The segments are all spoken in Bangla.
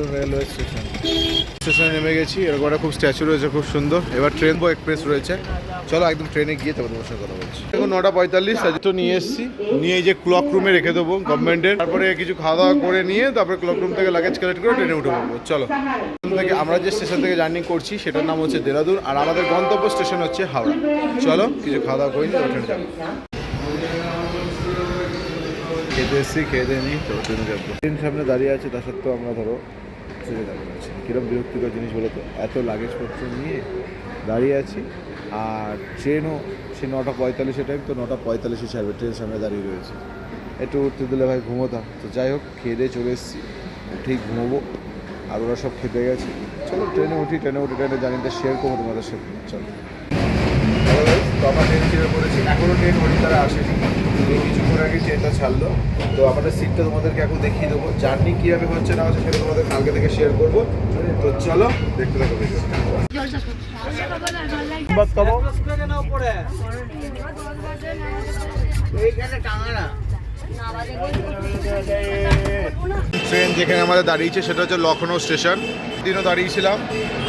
Dehradun railway station. স্টেশনে নেমে গেছি এরকম একটা খুব স্ট্যাচু রয়েছে, খুব সুন্দর। এবার ট্রেন বো এক্সপ্রেস রয়েছে। চলো একদম ট্রেনে গিয়ে তারপর তোমার কথা বলছি। এখন নটা পঁয়তাল্লিশ তো নিয়ে এসেছি। নিয়ে যে ক্লক রুমে রেখে দেবো গভর্নমেন্টের তারপরে কিছু খাওয়া দাওয়া করে নিয়ে তারপরে ক্লক রুম থেকে লাগেজ কালেক্ট করে ট্রেনে উঠে পড়ব। চলো। থেকে আমরা যে স্টেশন থেকে জার্নি করছি, সেটার নাম হচ্ছে দেরাদুন, আর আমাদের গন্তব্য স্টেশন হচ্ছে হাওড়া। চলো, কিছু খাওয়া দাওয়া করি নিয়ে ট্রেনে যাব। খেতে এসেছি, খেয়ে দিয়ে নিই তো ট্রেনে যাব। ট্রেন সামনে দাঁড়িয়ে আছে, তা সত্ত্বেও আমরা ধরো ট্রেনে দাঁড়িয়ে আছি কীরকম বিরক্তিকর জিনিস বলো তো? এত লাগেজপত্র নিয়ে দাঁড়িয়ে আছি, আর ট্রেনও সে নটা পঁয়তাল্লিশে টাইম তো নটা পঁয়তাল্লিশে ছাড়বে ট্রেন সামনে দাঁড়িয়ে রয়েছে। একটু উঠতে দিলে ভাই ঘুমোতাম তো যাই হোক, খেয়ে চলে এসেছি। ঠিক ঘুমোবো। আর ওরা সব খেতে গেছে। চলো ট্রেনে উঠি ট্রেনে উঠি ট্রেনে জার্নিটা শেয়ার করব তোমাদের সাথে। চলো। তো আমরা ট্রেন চেপে পড়েছি। এখনও ট্রেন হরিদ্বারে আসেনি। কিছুক্ষণ আগে ট্রেনটা ছাড়লো। তো আমাদের সিটটা তোমাদেরকে এখন দেখিয়ে দেবো। জার্নি কীভাবে হচ্ছে না হচ্ছে সেটা তোমাদের কালকে থেকে শেয়ার করব। তো চলো, দেখতে থাকো ভিডিওটা ট্রেন যেখানে আমাদের দাঁড়িয়েছে সেটা হচ্ছে লখনৌ স্টেশন। দিনও দাঁড়িয়েছিলাম,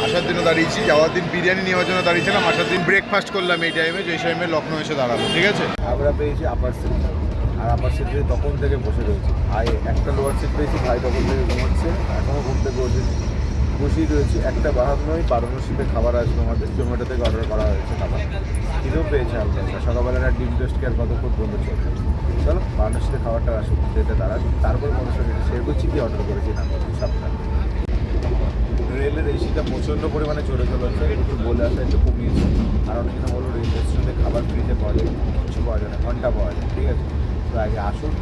আসার দিনও দাঁড়িয়েছি, যাওয়ার দিন বিরিয়ানি নেওয়ার জন্য দাঁড়িয়েছিলাম, আসার দিন ব্রেকফাস্ট করলাম এই টাইমে যে টাইমে লখনৌ এসে দাঁড়াবো ঠিক আছে? আমরা পেয়েছি আপার সিট আর আপার সিটে তখন থেকে বসে রয়েছি। ভাই, একটা লোয়ার সিট পেয়েছি, ভাই তখন থেকে ঘুমাচ্ছে এখনও থেকে ওঠেনি বসেই রয়েছি। একটা বাহান্নই সিটে খাবার আসবে আমাদের জোম্যাটো থেকে অর্ডার করা হয়েছে খাবার। খিদেও পেয়েছে আমরা। সকালবেলা ডিম টেস্ট কেয়ার কতক্ষণ বন্ধ চলবে চলো সিটে খাবারটা আসুক যেটা দাঁড়ান তারপর মনের সঙ্গে শেয়ার করছি কি অর্ডার করেছি না করেছি সবটা রেলের এসিটা প্রচণ্ড পরিমাণে চড়ে চলেছে একটু বলে আসা একটু কমিয়েছে আর অনেক দিন বলল রেল স্টেশনে খাবার ফ্রিতে পাওয়া যায় কিছু পাওয়া যায় না ঘণ্টা পাওয়া যায় ঠিক আছে? তো আগে আসুন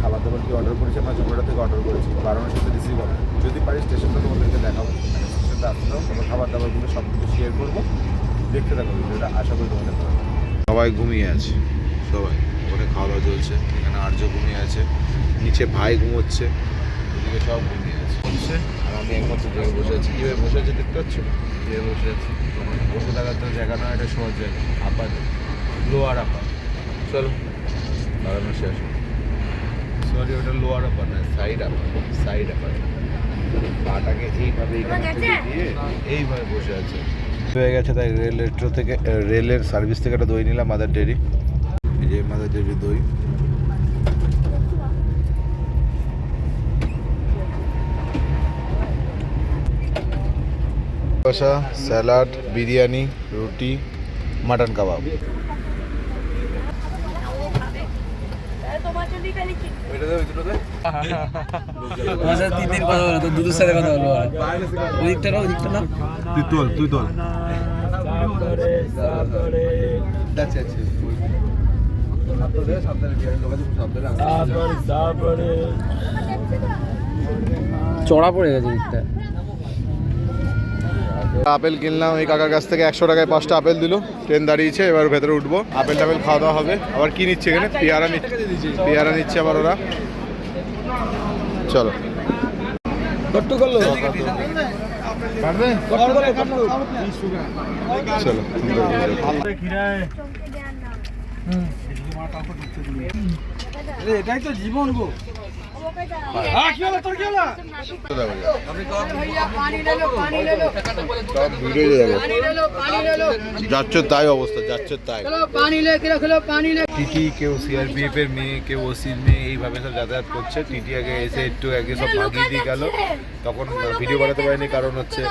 খাবার দাবার কি অর্ডার করেছি আমরা জোম্যাটো থেকে অর্ডার করেছি বারোটার সাথে রিসিভ হবে। যদি পারি স্টেশনটা তোমাদেরকে দেখাবো মানে স্টেশনটা আসলেও তোমার খাবার দাবারগুলো সব কিছু শেয়ার করব দেখতে থাকো ভিডিওটা আশা করি তোমাদের সবাই ঘুমিয়ে আছে সবাই। খাওয়া দাওয়া চলছে। এখানে আর্য ঘুমিয়ে আছে। নিচে ভাই ঘুমোচ্ছে। এদিকে সব ঘুমিয়ে আছে। হচ্ছে আর আমি একমাত্র জায়গায় বসে আছি। কীভাবে বসে আছি? দেখতে পাচ্ছ? কীভাবে বসে আছি? বসে থাকার তো জায়গা নয় এটা সহজ জায়গা। আপার লোয়ার আপার চলো দাঁড়ানো শেষ সরি ওটা লোয়ার আপার না সাইড আপার সাইড আপার পাটাকে এইভাবে দিয়ে এইভাবে বসে আছে। হয়ে গেছে তাই রেল মেট্রো থেকে রেলের সার্ভিস থেকে একটা দই নিলাম মাদার ডেরি এই যে দই কষা স্যালাড বিরিয়ানি রুটি মাটন কাবাব দুধের সাথে কথা বলব আর। ওদিকটা না ওদিকটা না তুই তোল তুই তোল। চড়া পড়ে গেছে দিকটা। আপেল কিনলাম এই কাকার কাছ থেকে একশো টাকায় পাঁচটা আপেল দিল। ট্রেন দাঁড়িয়েছে এবার ভেতরে উঠবো। আপেল টাপেল খাওয়া দাওয়া হবে। আবার কি নিচ্ছে এখানে? পেয়ারা নিচ্ছে। পেয়ারা নিচ্ছে আবার ওরা। চলো। চলো এটাই তো জীবন গো। সব ভিডিও যাব যাচ্ছ তাই অবস্থা যাচ্ছ তাই। টিটি কেউ সিআরপিএফ এর মেয়ে কেউ ওসির মেয়ে এইভাবে সব যাতায়াত করছে। টিটি আগে এসে একটু আগে সব ভাগিয়ে দিয়ে গেল। তখন ভিডিও বানাতে পারিনি কারণ হচ্ছে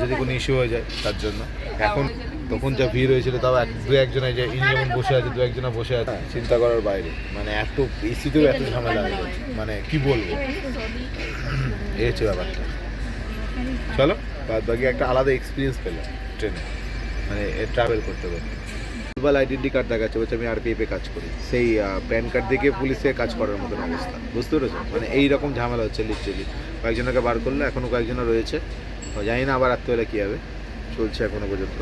যদি কোনো ইস্যু হয়ে যায় তার জন্য। এখন তখন যা ভিড় হয়েছিল তাও এক দু একজনে যে ইনি যেমন বসে আছে দু একজনে বসে আছে। চিন্তা করার বাইরে। মানে এত এসিতেও এত ঝামেলা হয়ে গেছে। মানে কি বলব? এই হচ্ছে ব্যাপারটা। চলো বাদ বাকি একটা আলাদা এক্সপিরিয়েন্স পেলাম ট্রেনে মানে ট্রাভেল করতে করতে। গ্লোবাল আইডেন্টি কার্ড দেখাচ্ছে বলছে আমি আরপিএফ এ কাজ করি। সেই প্যান কার্ড দেখে পুলিশে কাজ করার মতন অবস্থা। বুঝতে পেরেছ? মানে এই রকম ঝামেলা হচ্ছে লিটারেলি কয়েকজনকে বার করল এখনও কয়েকজন রয়েছে। জানি না আবার রাত্রেবেলা কী হবে। চলছে এখনও পর্যন্ত।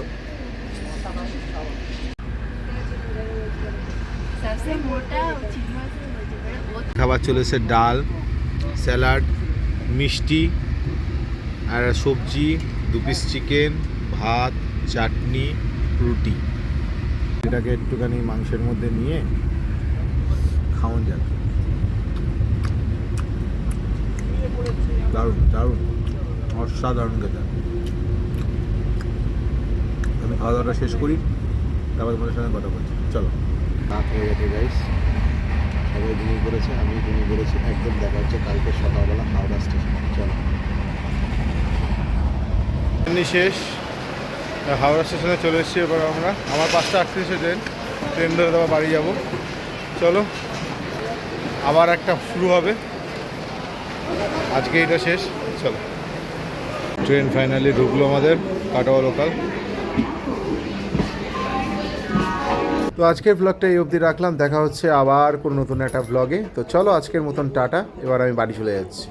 খাবার চলেছে ডাল, স্যালাড, মিষ্টি, আর সবজি, দু পিস চিকেন ভাত, চাটনি, রুটি। এটাকে একটুখানি মাংসের মধ্যে নিয়ে খাওয়ান যাবে দারুণ দারুণ, অসাধারণ খেতে। আমি খাওয়া দাওয়াটা শেষ করি তারপর তোমাদের সঙ্গে কথা বলছি। চলো। রাত হয়ে গেছে গাইস সবাই ঘুমিয়ে পড়েছে আমি ঘুমিয়ে পড়েছি। একদম দেখা হচ্ছে কালকে সকালবেলা হাওড়া স্টেশন। চলো। এমনি শেষ। হাওড়া স্টেশনে চলে এসেছি এবার আমরা। আমার পাঁচটা আটত্রিশে ট্রেন। ট্রেন ধরে দেওয়া বাড়ি যাব। চলো। আবার একটা শুরু হবে। আজকে এটা শেষ। চলো। ট্রেন ফাইনালি ঢুকলো আমাদের কাটোয়া লোকাল তো আজকের ব্লগটা এই অবধি রাখলাম। দেখা হচ্ছে আবার কোনো নতুন একটা ব্লগে তো চলো আজকের মতন টাটা। এবার আমি বাড়ি চলে যাচ্ছি।